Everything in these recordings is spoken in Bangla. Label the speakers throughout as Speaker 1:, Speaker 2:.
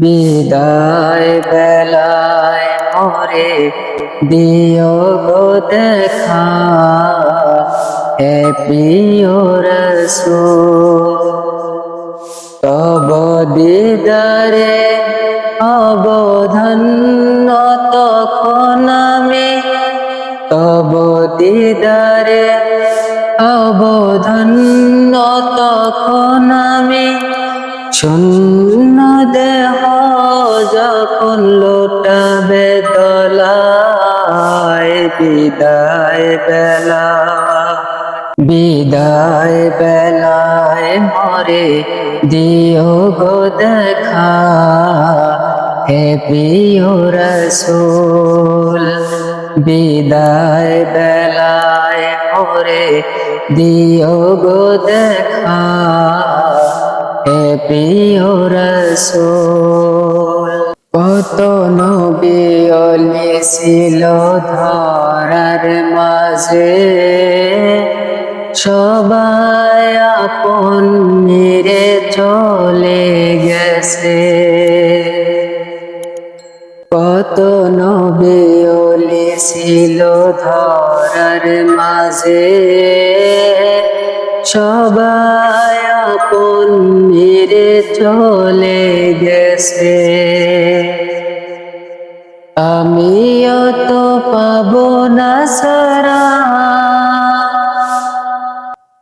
Speaker 1: বিদায় বেলায় মরে দিও গো দেখা। হে প্রিয় রসূল, তব দিদারে অবধন্য তখন আমি, তব দিদারে অবধন্য তখন আমি, শূন্য বিদায় বেলা, বিদায় বেলায় মরে দিও গো দেখা। হে প্রিয় রসুল, বিদায় বেলায় মরে দিও গো দেখা। হে প্রিয় রসুল কত নবী অলি ছিল ধরার মাঝে? সবাই আপন মেরে চলে গেছে। কত নবী অলি ছিল ধরার মাঝে? সবাই আপন মেরে চলে গেছে। আমিও তো পাব না সারা।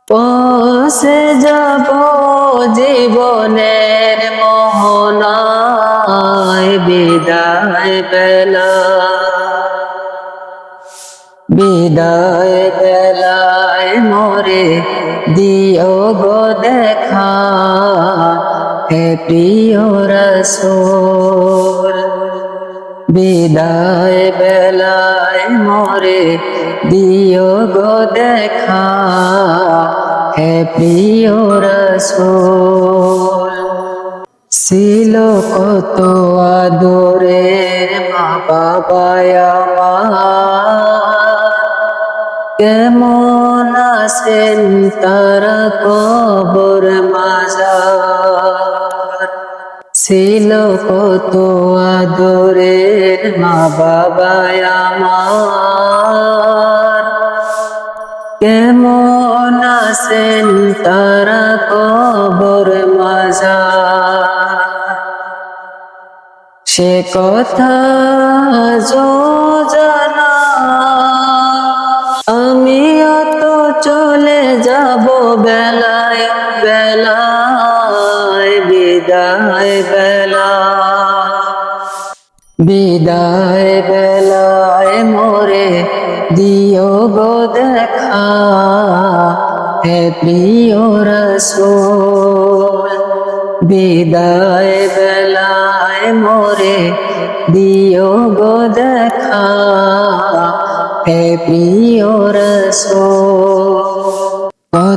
Speaker 1: পৌঁছে যাব জীবনের মোহনায়, বিদায় বেলা। বিদায় বেলায় মরে, দিও গো দেখা হে প্রিয় রসুল। বিদায় বেলায় মরে, দিও গো দেখা হে প্রিয় রসুল। ছিল কত আদরের মা বাবায় আমার। আছেন তারা কবর মাজার। ছিল কত আদরের মা বাবা আমার। কেমন আছেন তারা কবর মাজার। সে কথা আমিও চলে যাব বেলায় বেলায়, বিদায়, বেলা। বিদায়, বেলায় মোরে দিও গো দেখা, হে প্রিয় রসুল। বিদায়, বেলায় মোরে দিও গো দেখা, হে প্রিয় রসুল।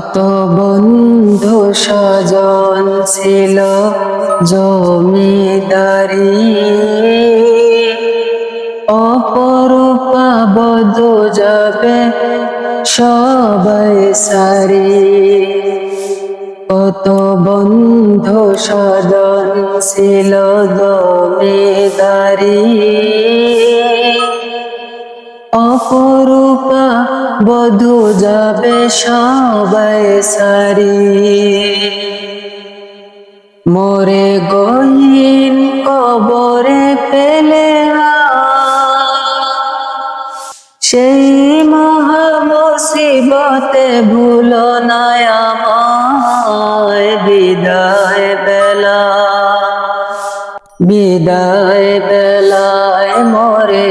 Speaker 1: কত বন্ধু স্বজন ছিল জমিদারি। অপরূপা বধ যাবে সবাই সারি। কত বন্ধু সদন ছিল জমিদারি। অপরূপা বধু যাবে সবাই সারি। মোরে গহীন কবরে ফেলে সেই মহা মুসিবতে ভুলো না আমায় বিদায় বেলা। বিদায় বেলায় মরে